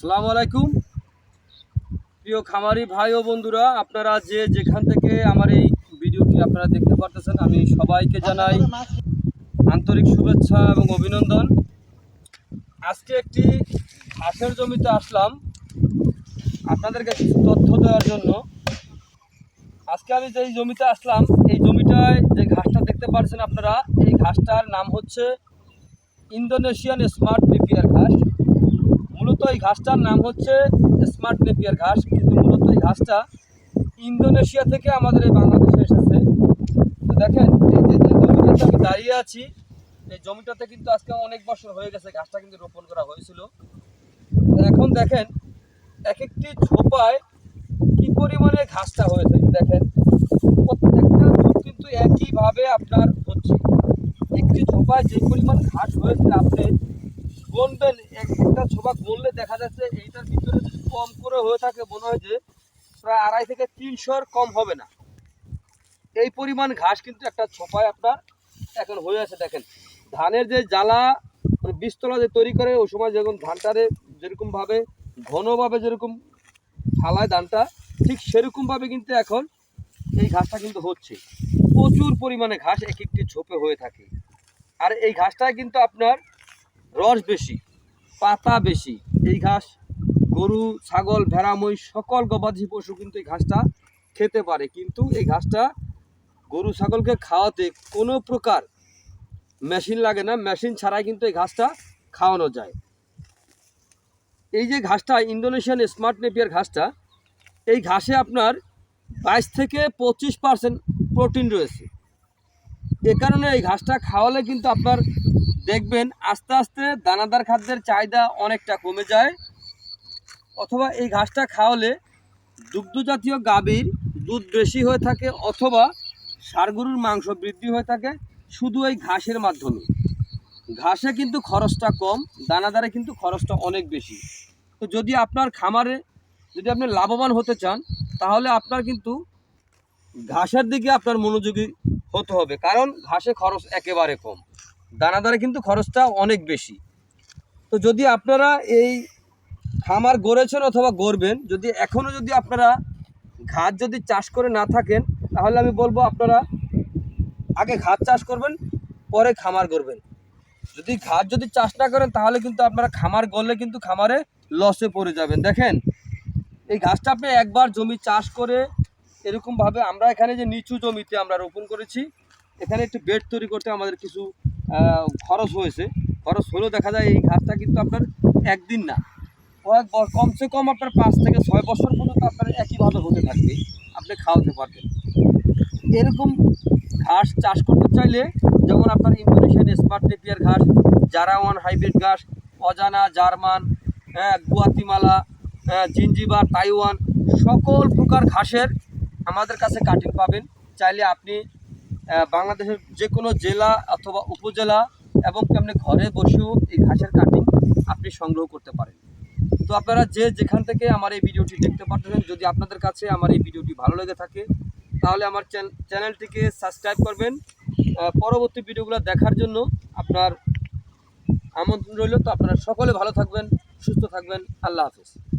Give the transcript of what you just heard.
আসসালামু আলাইকুম। প্রিয় খামারি ভাই ও বন্ধুরা, আপনারা যে যেখান থেকে আমার এই ভিডিওটি আপনারা দেখতে পারতেছেন, আমি সবাইকে জানাই আন্তরিক শুভেচ্ছা এবং অভিনন্দন। আজকে একটি ঘাসের জমিতে আসলাম আপনাদেরকে কিছু তথ্য দেওয়ার জন্য। আজকে আমি যে জমিতে আসলাম, এই জমিটায় যে ঘাসটা দেখতে পাচ্ছেন আপনারা, এই ঘাসটার নাম হচ্ছে ইন্দোনেশিয়ান স্মার্ট নেপিয়ার ঘাস। ঘাসটার নাম হচ্ছে স্মার্ট নেপিয়ার ঘাস, কিন্তু মূলত এই ঘাসটা ইন্দোনেশিয়া থেকে আমাদের এই বাংলাদেশে এসেছে। তো দেখেন, এই যে জমিটাতে আমি দাঁড়িয়ে আছি, এই জমিটাতে কিন্তু আজকে অনেক বছর হয়ে গেছে ঘাসটা কিন্তু রোপণ করা হয়েছিল। এখন দেখেন এক একটি ঝোপায় কি পরিমাণে ঘাসটা হয়েছে, দেখেন। প্রত্যেকটা ঝোপ কিন্তু একইভাবে আপনার হচ্ছে। একটি ঝোপায় যে পরিমাণ ঘাস হয়েছে, আপনি গুনবেন এক- একটা ছোপা গুনলে দেখা যাচ্ছে এইটার ভিতরে যদি কম করে হয়ে থাকে, মনে হয় যে প্রায় আড়াই থেকে তিনশোর কম হবে না। এই পরিমাণ ঘাস কিন্তু একটা ছোপায় আপনার এখন হয়ে আছে, দেখেন। ধানের যে জ্বালা মানে বীজতলা যে তৈরি করে, ওই সময় যখন ধানটারে যেরকমভাবে, ঘনভাবে যেরকম ফালায় ধানটা, ঠিক সেরকমভাবে কিন্তু এখন এই ঘাসটা কিন্তু হচ্ছে। প্রচুর পরিমাণে ঘাস এক একটি ছোপে হয়ে থাকে। আর এই ঘাসটা কিন্তু আপনার রস বেশি, পাতা বেশি। এই ঘাস, গরু, ছাগল, ভেড়া, মহিষ, সকল গবাদি পশু কিন্তু এই ঘাসটা খেতে পারে। কিন্তু এই ঘাসটা গরু, ছাগলকে খাওয়াতে কোনো প্রকার মেশিন লাগে না। মেশিন ছাড়াই কিন্তু এই ঘাসটা খাওয়ানো যায়। এই যে ঘাসটা ইন্দোনেশিয়ান স্মার্ট নেপিয়ার ঘাসটা, এই ঘাসে আপনার বাইশ থেকে পঁচিশ পার্সেন্ট প্রোটিন রয়েছে। এ কারণে এই ঘাসটা খাওয়ালে কিন্তু আপনার দেখবেন আস্তে আস্তে দানাদার খাদ্যের চাহিদা অনেকটা কমে যায়। অথবা এই ঘাসটা খাওয়ালে দুগ্ধজাতীয় গাভীর দুধ বেশি হয়ে থাকে অথবা ষাড়গরুর মাংস বৃদ্ধি হয়ে থাকে শুধু এই ঘাসের মাধ্যমে। ঘাসে কিন্তু খরচটা কম, দানাদারে কিন্তু খরচটা অনেক বেশি। তো যদি আপনার খামারে যদি আপনি লাভবান হতে চান, তাহলে আপনার কিন্তু ঘাসের দিকে আপনার মনোযোগী হতে হবে, কারণ ঘাসে খরচ একেবারে কম। দানাদারে কিন্তু খরচটা অনেক বেশি। তো যদি আপনারা এই খামার গড়েছেন অথবা গড়বেন, যদি এখনও যদি আপনারা ঘাস যদি চাষ করে না থাকেন, তাহলে আমি বলব আপনারা আগে ঘাস চাষ করবেন, পরে খামার গড়বেন। যদি ঘাস যদি চাষ না করেন, তাহলে কিন্তু আপনারা খামার গড়লে কিন্তু খামারে লসে পড়ে যাবেন। দেখেন, এই ঘাসটা আপনি একবার জমি চাষ করে এরকমভাবে আমরা এখানে যে নিচু জমিতে আমরা রোপণ করেছি এখানে একটু বেড তৈরি করতে আমাদের কিছু খরচ হয়েছে। খরচ হলেও দেখা যায় এই ঘাসটা কিন্তু আপনার একদিন না। কয়েক কমসে কম আপনার পাঁচ থেকে ছয় বছর পর্যন্ত আপনার একইভাবে হতে থাকবে। আপনি খাওয়াতে পারবেন। এরকম ঘাস চাষ করতে চাইলে যেমন আপনার ইন্দোনেশিয়ান স্মার্ট নেপিয়ার ঘাস জারাওয়ান হাইব্রিড ঘাস অজানা জার্মান হ্যাঁ গুয়াতিমালা হ্যাঁ, জিঞ্জিবার তাইওয়ান সকল প্রকার ঘাসের আমাদের কাছে কাটিং পাবেন। চাইলে আপনি বাংলাদেশের যে কোনো জেলা অথবা উপজেলা এবং আপনি ঘরে বসেও এই ঘাসের কাটিং আপনি সংগ্রহ করতে পারেন। তো আপনারা যে যেখান থেকে আমার এই ভিডিওটি দেখতে পাচ্ছেন যদি আপনাদের কাছে আমার এই ভিডিওটি ভালো লেগে থাকে, তাহলে আমার চ্যান- চ্যানেলটিকে সাবস্ক্রাইব করবেন। পরবর্তী ভিডিওগুলো দেখার জন্য আপনার আমন্ত্রণ রইল। তো আপনারা সকলে ভালো থাকবেন, সুস্থ থাকবেন। আল্লাহ হাফিজ।